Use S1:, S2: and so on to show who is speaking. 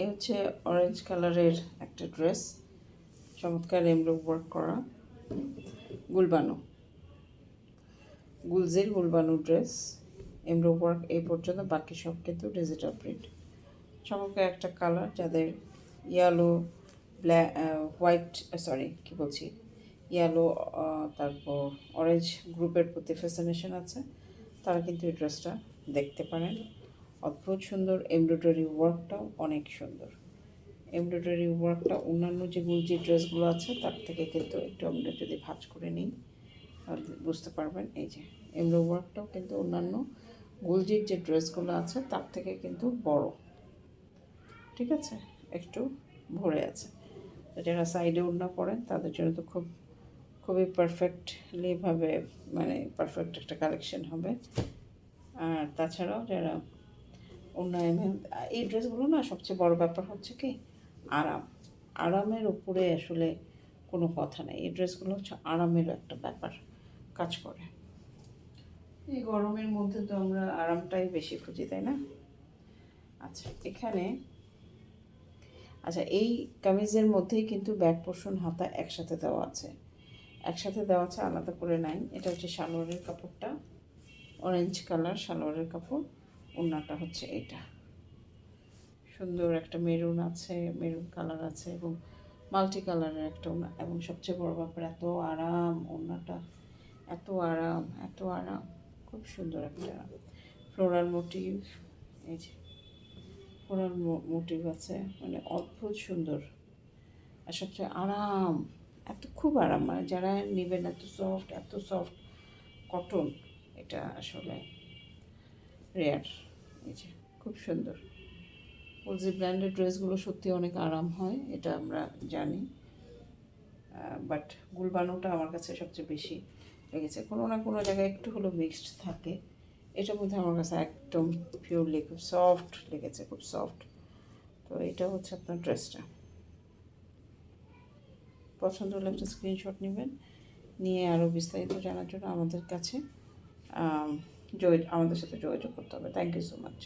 S1: এ হচ্ছে অরেঞ্জ কালারের একটা ড্রেস চমৎকার এমব্রো ওয়ার্ক করা। গুলবানো। গুলজির গুলবানো ড্রেস এমব্রো ওয়ার্ক এই পর্যন্ত, বাকি সব কিন্তু ডিজিটাল প্রিন্ট চমৎকার একটা কালার যাদের ইয়ালো ব্ল্যাক হোয়াইট সরি কী বলছি? ইয়েলো তারপর অরেঞ্জ গ্রুপের প্রতি ফ্যাসিনেশন আছে, তারা কিন্তু এই ড্রেসটা দেখতে পারেন। অদ্ভুত সুন্দর এমব্রয়ডারি ওয়ার্কটাও অনেক সুন্দর। এমব্রয়ডারি ওয়ার্কটা অন্যান্য যে গুলজি ড্রেসগুলো আছে, তার থেকে কিন্তু একটু আমরা যদি ভাঁজ করে নিই বুঝতে পারবেন। এই যে এমব্রো ওয়ার্কটাও কিন্তু অন্যান্য গুলজির যে ড্রেসগুলো আছে, তার থেকে কিন্তু বড়। ঠিক আছে? একটু ভরে আছে। যারা সাইডে ওড়না পরেন, তাদের জন্য তো খুব, খুবই পারফেক্টলিভাবে মানে পারফেক্ট একটা কালেকশন হবে। আর তাছাড়াও যারা উন্নয়ন এই ড্রেসগুলো না সবচেয়ে বড় ব্যাপার হচ্ছে কি, আরাম। আরামের উপরে আসলে কোনো কথা নেই। এই ড্রেসগুলো হচ্ছে আরামের একটা ব্যাপার কাজ করে। এই গরমের মধ্যে তো আমরা আরামটাই বেশি খুঁজি, তাই না? আচ্ছা এখানে আচ্ছা এই কামিজের মধ্যেই কিন্তু ব্যাক পোর্শন হাতা একসাথে দেওয়া আছে। একসাথে দেওয়া আছে, আলাদা করে নাই। এটা হচ্ছে সালোয়ারের কাপড়টা। অরেঞ্জ কালার সালোয়ারের কাপড়। ওড়নাটা হচ্ছে এটা। সুন্দর একটা মেরুন আছে, মেরুন কালার আছে এবং মাল্টি কালারের একটা ওড়না এবং সবচেয়ে বড় ব্যাপার, এত আরাম ওড়নাটা, এত আরাম এত আরাম, খুব সুন্দর একটা ফ্লোরাল মোটিভ এই যে ফ্লোরাল মোটিভ আছে মানে অদ্ভুত সুন্দর। আর সবচেয়ে আরাম, এত খুব আরাম মানে যারা নেবেন এত সফট এত সফট কটন এটা আসলে রেয়ার এই যে, খুব সুন্দর। বলছি ব্র্যান্ডেড ড্রেসগুলো সত্যি অনেক আরাম হয়, এটা আমরা জানি। বাট গুলবানোটা আমার কাছে সবচেয়ে বেশি লেগেছে। কোনো না কোনো জায়গায় একটু হলেও মিক্সড থাকে। এটার মধ্যে আমার কাছে একদম পিওরলি খুব সফট লেগেছে, খুব সফট তো এটা হচ্ছে আপনার ড্রেসটা পছন্দ হলে একটা স্ক্রিনশট নেবেন। নিয়ে আরও বিস্তারিত জানার জন্য আমাদের কাছে। যোগ আমাদের সাথে যোগাযোগ করতে হবে। Thank you so much